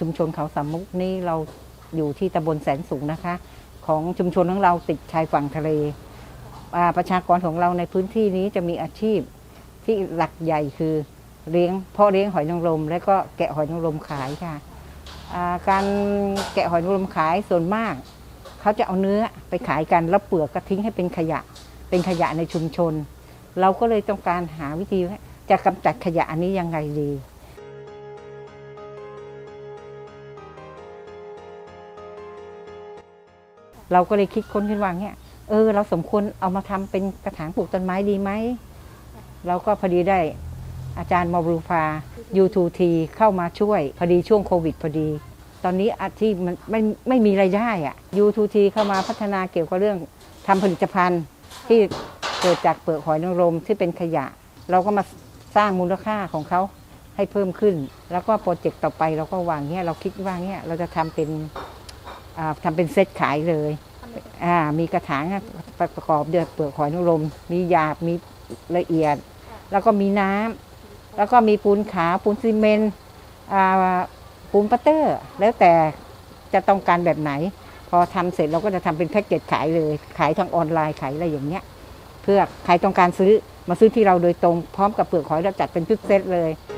ชุมชนเขาสามมุกนี่เราอยู่ที่ตำบลแสนสูงนะคะ ของชุมชนของเราติดชายฝั่งทะเลประชากรของเราในพื้นที่นี้จะมีอาชีพที่หลักใหญ่คือเลี้ยงพาะเลี้ยงหอยนางรม และก็แกะหอยนางรมขายค่ะาการแกะหอยนางรมขายส่วนมาก เขาจะเอาเนื้อไปขายกันแล้วเปลือกก็ทิ้งให้เป็นขยะ เป็นขยะในชุมชน เราก็เลยต้องการหาวิธีจะกำจัดขยะอันนี้ยังไงดี เราก็เลยคิดค้นขึ้นว่าเนี่ยเออ เราสมควรเอามาทำเป็นกระถางปลูกต้นไม้ดีไหม เราก็พอดีได้อาจารย์มอบรูฟา U2T เข้ามาช่วย พอดีช่วงโควิดพอดี ตอนนี้อาชีพมันไม่ไม่มีรายได้อะ U2T เข้ามาพัฒนาเกี่ยวกับเรื่องทำผลิตภัณฑ์ที่เกิดจากเปลือกหอยนางรมที่เป็นขยะ เราก็มาสร้างมูลค่าของเขาให้เพิ่มขึ้น แล้วก็โปรเจกต์ต่อไปเราก็วางเนี่ยเราคิดว่าเนี่ยเราจะทำเป็น อ่าทำเป็นเซตขายเลยอ่ามีกระถางอะประกอบด้วยเปลือกหอยนางรมมีหยาบมีละเอียด แล้วก็มีน้ำแล้วก็มีปูนขาวปูนซีเมนต์อ่าปูนปัตเตอร์ แล้วแต่จะต้องการแบบไหน พอทำเสร็จเราก็จะทำเป็นแพ็กเกจขายเลย ขายทางออนไลน์ขายอะไรอย่างเงี้ย เพื่อใครต้องการซื้อมาซื้อที่เราโดยตรงพร้อมกับเปลือกหอยเราจัดเป็นชุดเซตเลยค